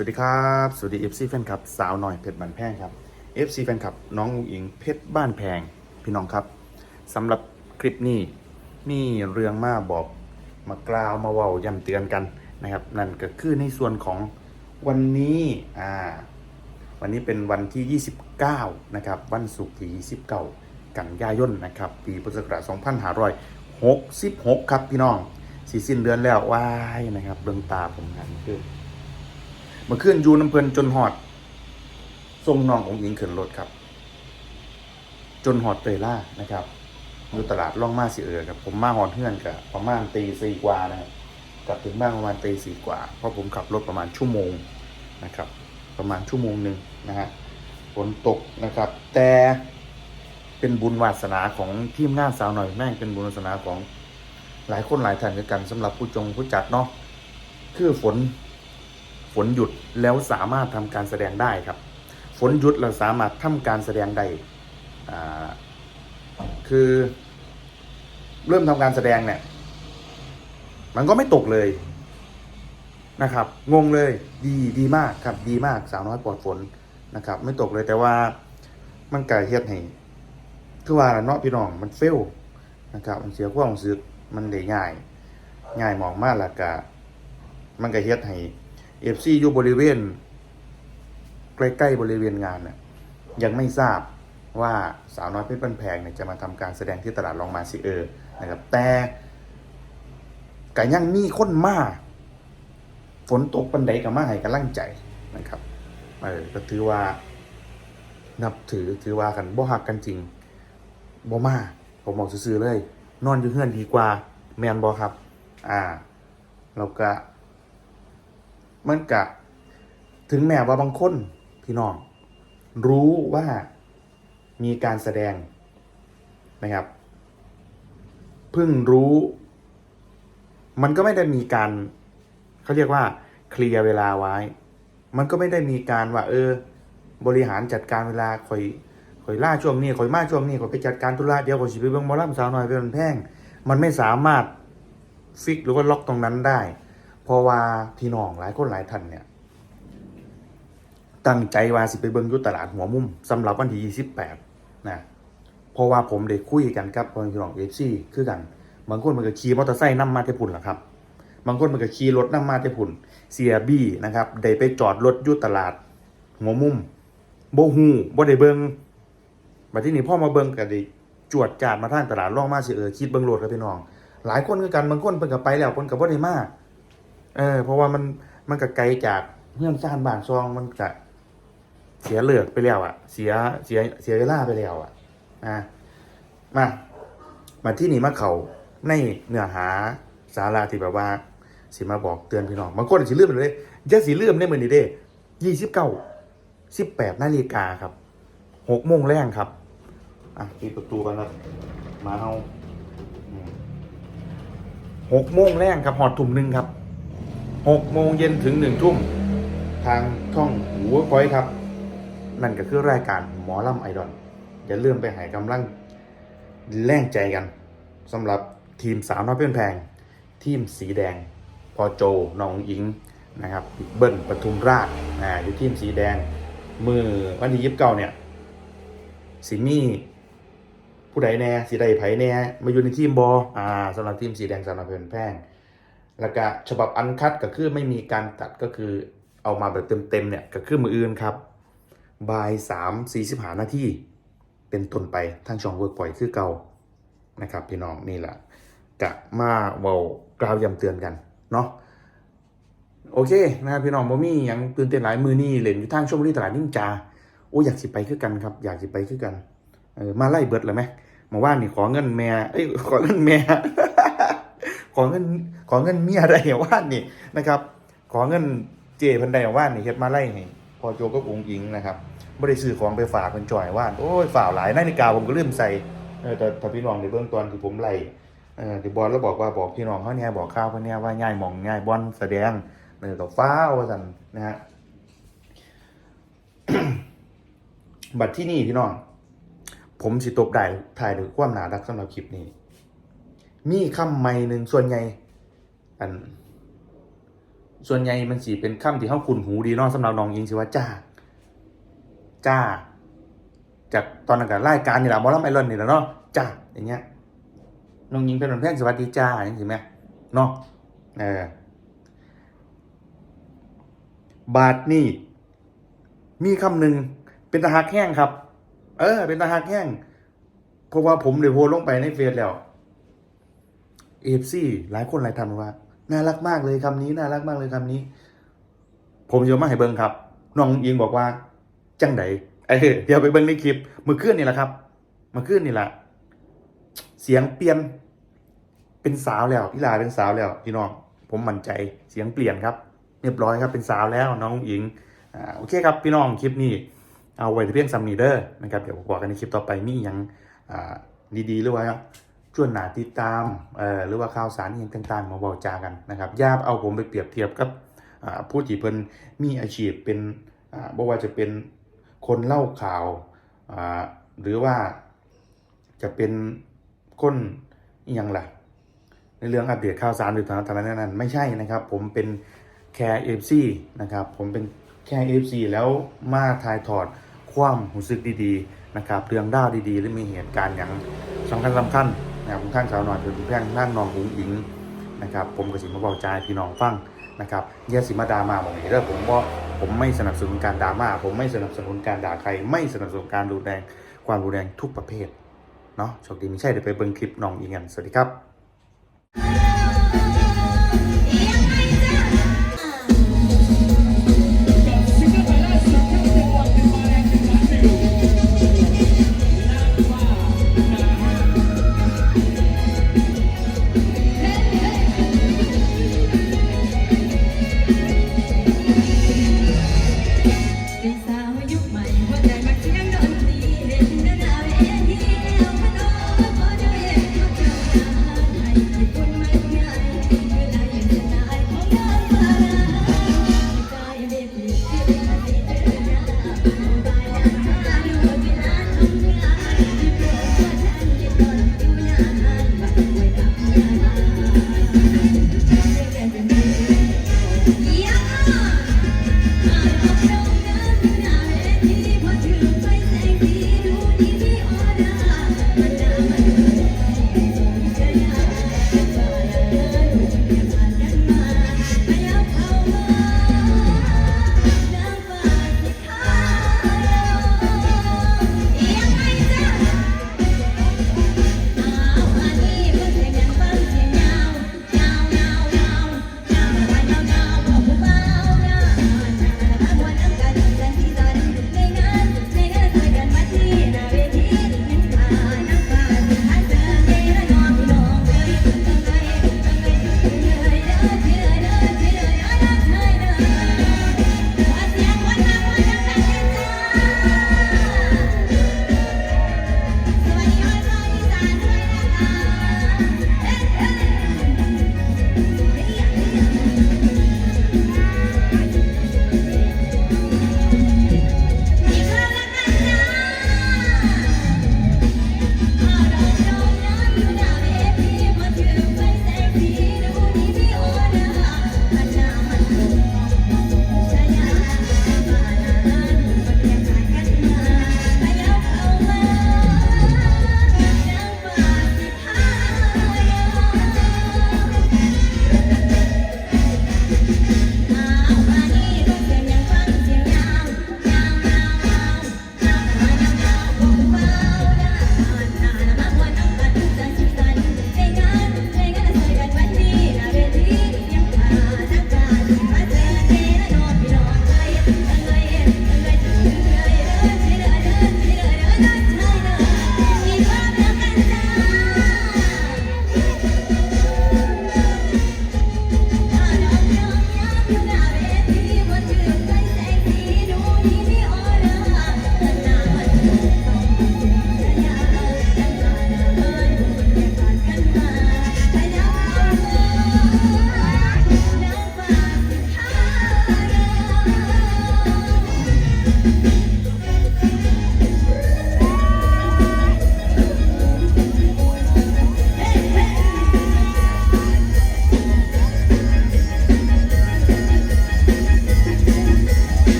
สวัสดีครับ สวัสดี FC แฟนคลับ สาวหน่อยเพชรบ้านแพงครับ FC แฟนคลับ น้องอุ๋งอิงเพชรบ้านแพงพี่น้องครับสำหรับคลิปนี้มีเรื่องมาบอกมากล่าวมาเว้าย้ำเตือนกันนะครับ นั่นก็คือในส่วนของวันนี้อ่าวันนี้เป็นวันที่ 29 นะครับ วันศุกร์ที่ 29 กันยายนนะครับ ปีพุทธศักราช2566 ครับพี่น้องสีสิ้นเดือนแล้วว้ายนะครับเบื้องตาผมหันคือ มื่อคืนอยูน้ำเพลินจนหอดทรงนองของหญิงเขึ้นรถครับ จนหอดเตยล่านะครับอยู่ตลาดล่องมาสิเออครับ ผมมาหอดเพื่อนกับประมาณตีสี่กว่านะครับกลับถึงบ้านประมาณตีสี่กว่า เพราะผมขับรถประมาณชั่วโมงนะครับ ประมาณชั่วโมงหนึ่งนะฮะฝนตกนะครับ แต่เป็นบุญวาสนาของทีมงานสาวหน่อยแม่งเป็นบุญวาสนาของหลายคนหลายท่านด้วยกันสำหรับผู้จงผู้จัดเนาะคือฝน ฝนหยุดแล้วสามารถทำการแสดงได้ครับ ฝนหยุดเราสามารถทำการแสดงได้คือเริ่มทำการแสดงเนี่ยมันก็ไม่ตกเลยนะครับ งงเลยดีดีมากครับดีมากสาวน้อยปลอดฝนนะครับ ไม่ตกเลยแต่ว่ามันไก่เฮ็ดให้คือว่าเนาะพี่น้องมันเฟลนะครับ มันเสียความรู้สึกมันได้ง่าย ง่ายมองมากละกะมันก็เฮ็ดให้ เอฟซีอยู่บริเวณ ใกล้ๆบริเวณงานน่ะยังไม่ทราบว่าสาวน้อยเพชรบ้านแพงเนี่ยจะมาทำการแสดงที่ตลาดลองมาซิเออร์นะครับ แต่ก็ยังมีคนมาฝนตกปันใดก็มาให้กำลังใจนะครับเออก็ถือว่า นับถือถือว่ากันบ่หักกันจริงบ่มาผมบอกซื่อๆเลย นอนอยู่เฮือนดีกว่า แมนบ่ครับ อ่าแล้วก็ มันกะถึงแม้ว่าบางคนพี่น้อง รู้ว่ามีการแสดงนะครับ เพิ่งรู้ มันก็ไม่ได้มีการเขาเรียกว่า เคลียร์เวลาไว้ มันก็ไม่ได้มีการว่า เออ บริหารจัดการเวลาคอยคอยล่าช่วงนี้คอยมาช่วงนี้คอยไปจัดการธุระเดี๋ยวคอยสิไปเบิ่งหมอลำสาวน้อยเป็นแพงมันไม่สามารถฟิกหรือว่าล็อกตรงนั้นได้ เพราะว่าพี่น้องหลายคนหลายท่านเนี่ย ตั้งใจว่าสิไปเบิ่งอยุตลาดหัวมุมสำหรับวันที่28นะเพราะว่าผมได้คุยกันกับพี่น้องเอฟซีคือกันบางคนมันก็ขี่มอเตอร์ไซค์นำมาเทพุ่นล่ะครับ บางคนมันก็ขี่รถนำมาเทพุ่นเสียบี้นะครับได้ไปจอดรถอยุตลาดหัวมุมโบฮูบ่ได้เบิ่งบัดทีนี้พ่อมาเบิ่งก็ได้จวดจาดมาทางตลาดล่องมาสิเออคิดเบิ่งโลดครับพี่น้อง หลายคนคือกันบางคนเพิ่นก็ไปแล้วเพิ่นก็บ่ได้มา เออ เพราะว่ามันมันก็ไกลจากเงื่อนซ่านบ้านซองมันก็เสียเลือกไปแล้วอะเสียเสียเสียเวลาไปแล้วอะ่ะมามาที่นี่มาเขาในเนื้อหาสาระที่แบบว่า สิมาบอกเตือนพี่น้องบางคนสิลืมไปเลยย่าสิลืมในมือนี้เด้ยี่สิบเก้าสิบแปดนาฬิกาครับหกโมงแรงครับ อะปิดประตูกันแล้วมาเอาหกโมงแรงครับหอดทุ่มหนึ่งครับ หกโมงเย็นถึงหนึ่งทุ่มทางช่องหูเวิร์กพอยครับ นั่นก็คือรายการหมอลำไอดอลอย่าลืมไปหายกำลังแรงใจกันสำหรับทีมสาวน้อยเพื่อนแพง ทีมสีแดง พอโจน้องอิงนะครับเบิ้ลปทุมราชอ่าอยู่ทีมสีแดง มือวันที่ยิบเก้าเนี่ยสีมี่ผู้ใดแน่สีใดไผแน่มาอยู่ในทีมบออ่าสำหรับทีมสีแดงสาวน้อเพื่อนแพง แล้วก็ฉบับอันคัดก็คือไม่มีการตัดก็คือเอามาแบบเต็มๆเนี่ยก็คือมืออื่นครับบ่ายสามสี่สิบหานาทีเป็นต้นไปทางช่องเวิร์กปล่อยคือเก่านะครับพี่น้องนี่แหละกะมาเว้ากล่าวยำเตือนกันเนาะโอเคนะครับพี่น้องบ่มีหยังตื่นเต้นหลายมือนี่เล่นอยู่ทางช่วงนี้ตลาดนิ่งจาโอ้อยากสิไปคือกันครับ อยากสิไปคือกันเออมาไล่เบิดเลยไหมมาว่านี่ขอเงินแม่เอ้ยขอเงินแม่ ขอเงินขอเงินเมียได้ว่านนี่นะครับ ขอเงินเจพันใดว่านนี่เฮ็ดมาไล่ให้พอโจก็องอิงนะครับบ่ได้ซื้อของไปฝากเพิ่นจ่อยว่านโอ้ยฝ่าวหลายนาฬิกาผมก็ลืมใส่เออแต่ถ้าพี่น้องในเบื้องต้นที่ผมไล่เออที่บอลแล้วบอกว่าบอกพี่น้องเขาเนี่ยบอกข้าวเขาเนี่ยว่าง่ายหมองง่ายบอลแสดงเออต่อฟ้าว่าซั่นนะฮะบัดที่นี่พี่น้อง ผมสิตบได้ถ่ายด้วยความหนาดักสำหรับคลิปนี้ มีคำใหม่หนึ่งส่วนใหญ่ อัน ส่วนใหญ่มันสีเป็นคำที่เข้าคุณหูดีนาะสำหรับน้องอิงสิว่าจ้า จ้า จากตอนนั้นกับรายการนี่แหละบอลลัมไอรอนนี่แหละเนาะจ้าอย่างเงี้ยน้องยิงเป็นคนแพงสวัสดีจ้าอย่างนี้ไหมเนาะเออบาทนี่มีคำหนึ่งเป็นตะหักแห้งครับ เออ เป็นตะหักแห้งเพราะว่าผมเดี๋ยวโพสต์ลงไปในเฟซแล้ว เอฟซีหลายคนหลายท่านว่า น่ารักมากเลยคำนี้ น่ารักมากเลยคำนี้ ผมจะมาให้เบิ้งครับน้องยิงบอกว่า จังไดเออเดี๋ยวไปเบิ้งในคลิปมือเคลื่อนนี่แหละครับมือเคลื่อนนี่แหละเสียงเปลี่ยน เป็นสาวแล้วพี่ลาเป็นสาวแล้วพี่น้องผมมั่นใจเสียงเปลี่ยนครับ เรียบร้อยครับเป็นสาวแล้วน้องอิงอ่าโอเคครับพี่น้องคลิปนี้เอาไว้ที่เพียงซัมนีเดอร์นะครับเดี๋ยวบอกกันในคลิปต่อไปมีอย่างอ่าดีๆหรือว่า ชวนหนาติดตามหรือว่าข่าวสารอหย่างต่างๆ มาบอกจากันนะครับย่าเอาผมไปเปรียบเทียบกับผู้ที่เพิ่นมีอาชีพเป็นบ่ว่าจะเป็นคนเล่าข่าวหรือว่าจะเป็นคนยังล่ะ ในเรื่องอัปเดตข่าวสารหรือทางทางนั้นนั้นไม่ใช่นะครับ ผมเป็นแคร์เอฟซีนะครับ ผมเป็นแคร์เอฟซีแล้วมาถ่ายถอดความรู้สึกดีๆนะครับ เรื่องด้าวดีๆ หรือมีเหตุการณ์อย่างสำคัญสำคัญ นะครับข้านสาวหน่อยเป็นแพร่งนั่งนองหุงอิงนะครับผมก็สิมาบอกใจพี่น้องฟังนะครับอยาสิมาดามาบอกนี้เด้อผมว่าผมไม่สนับสนุนการดราม่าผมไม่สนับสนุนการด่าใคร ไม่สนับสนุนการดูแดงความรุนแรงทุกประเภทเนาะโชคดีไม่ใช่เดี๋ยวไปเบิ่งคลิปน้องอิงกันสวัสดีครับ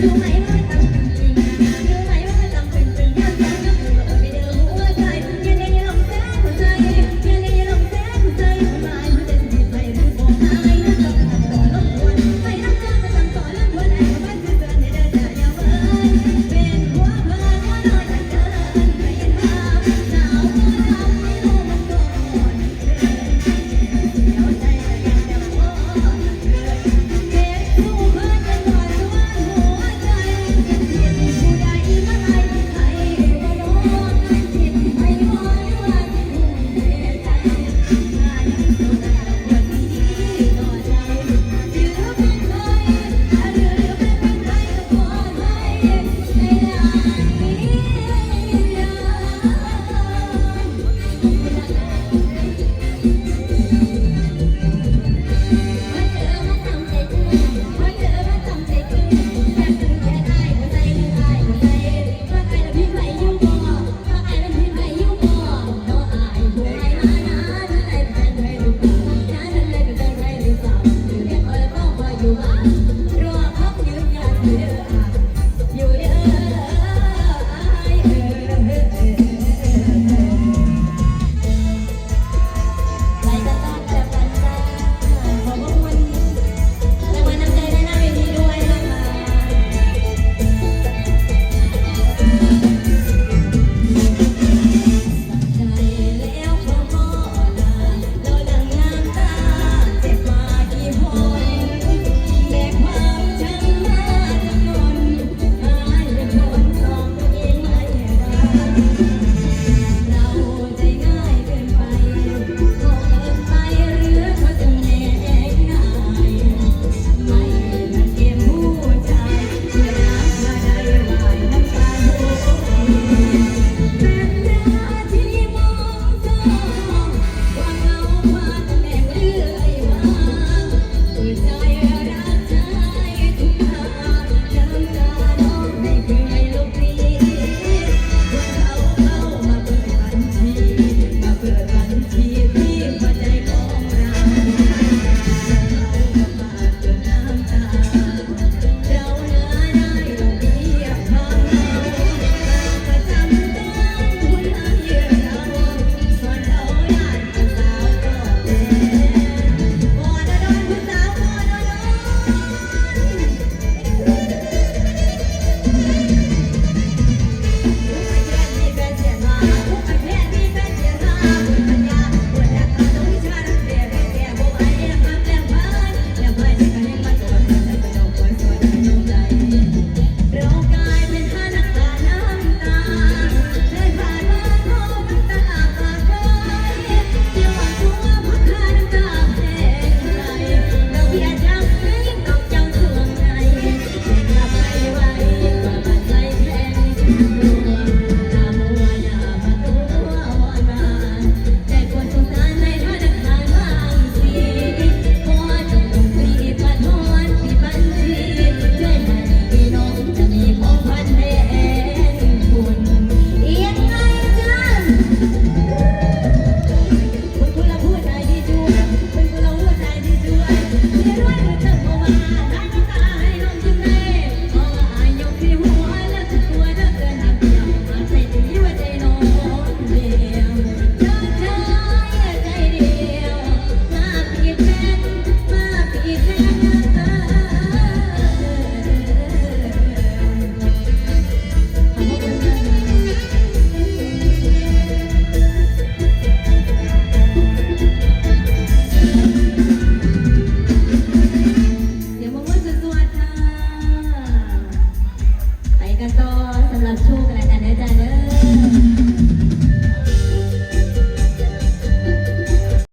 Thank you. the